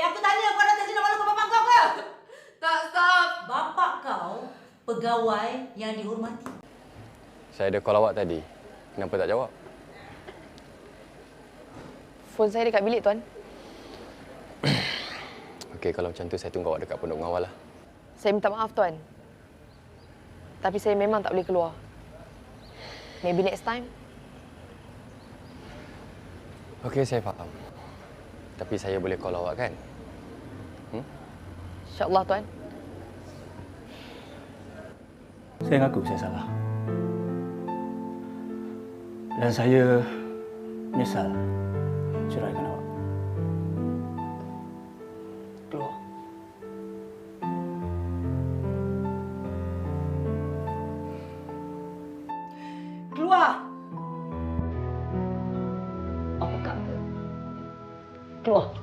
Eh, aku tanya kau datang sini malu bapak kau ke? Tak, stop. Bapak kau pegawai yang dihormati. Saya ada call awak tadi. Kenapa tak jawab? Phone saya dekat bilik, Tuan. Okey, kalau macam tu saya tunggu awak dekat pondok mengawal lah. Saya minta maaf, Tuan. Tapi saya memang tak boleh keluar. Maybe next time. Okey, saya faham. Tapi saya boleh call awak kan? InsyaAllah, Tuan. Saya ngaku saya salah. Dan saya menyesal ceraikan Keluar.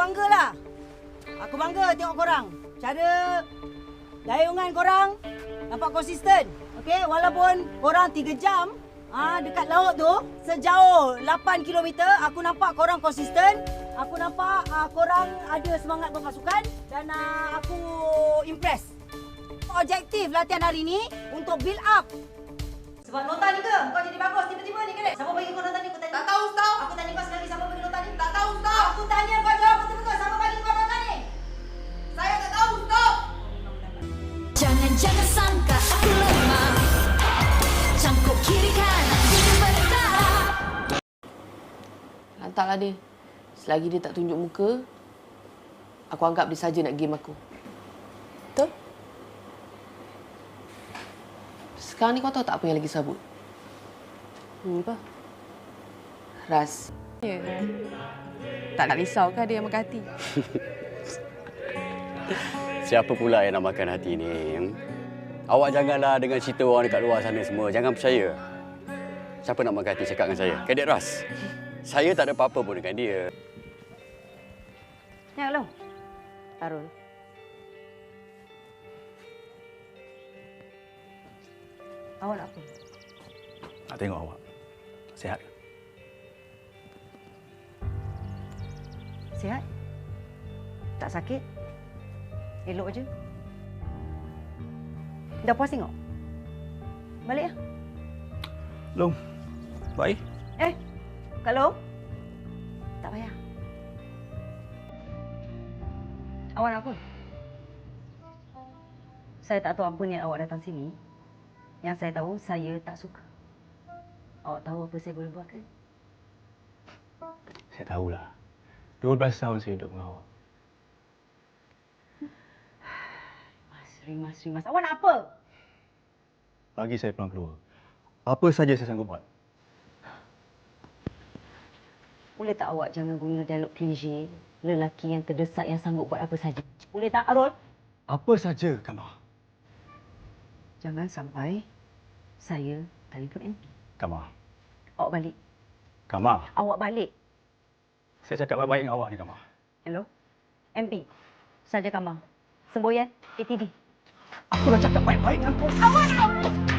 Aku banggalah. Aku bangga tengok korang. Cara dayungan korang nampak konsisten. Okey, walaupun korang 3 jam ah dekat laut tu sejauh 8 km aku nampak korang konsisten. Aku nampak ah, korang ada semangat berpasukan dan ah, aku impress. Objektif latihan hari ni untuk build up sebab nota ni ke? Kau jadi bagus tiba-tiba ni ke? Siapa bagi kau nota ni? Aku tanya. Tak tahu, Ustaz. Aku tanya Lantaklah dia. Selagi dia tak tunjuk muka, aku anggap dia saja nak game aku. Betul? Sekarang ni kau tahu tak apa yang lagi sabut? Hmm, apa? Ras. Ya. Tak nak risau kan dia yang makan hati? Siapa pula yang nak makan hati ni? hmm? Awak janganlah dengan cerita orang dekat luar sana semua. Jangan percaya. Siapa nak makan hati cakap dengan saya? Kadet Ras. Saya tak ada apa-apa pun dengan dia. Ya, hello. Arul. Awak nak apa? Nak tengok awak. Sihat ke? Sihat? Tak sakit? Elok je. Dah puas tengok? Balik ya? Long. Baik. Eh, Kak Long? Tak payah. Awak nak apa? Saya tak tahu apa niat awak datang sini. Yang saya tahu, saya tak suka. Awak tahu apa saya boleh buat kan? Saya tahulah. 12 tahun saya hidup dengan awak. Mas Rimas, Rimas. Awak nak apa? Bagi saya peluang keluar. Apa saja saya sanggup buat. Boleh tak awak jangan guna dialog klise? Lelaki yang terdesak yang sanggup buat apa saja. Boleh tak, Arul? Apa saja, Kamar. Jangan sampai saya telefon MP. Kamar. Awak balik. Kamar. Awak balik. Saya cakap baik-baik dengan awak ni, Kamar. Hello? MP. Saja Kamal. Semboyan. ATD. Aku dah cakap baik-baik dengan kau. Awak?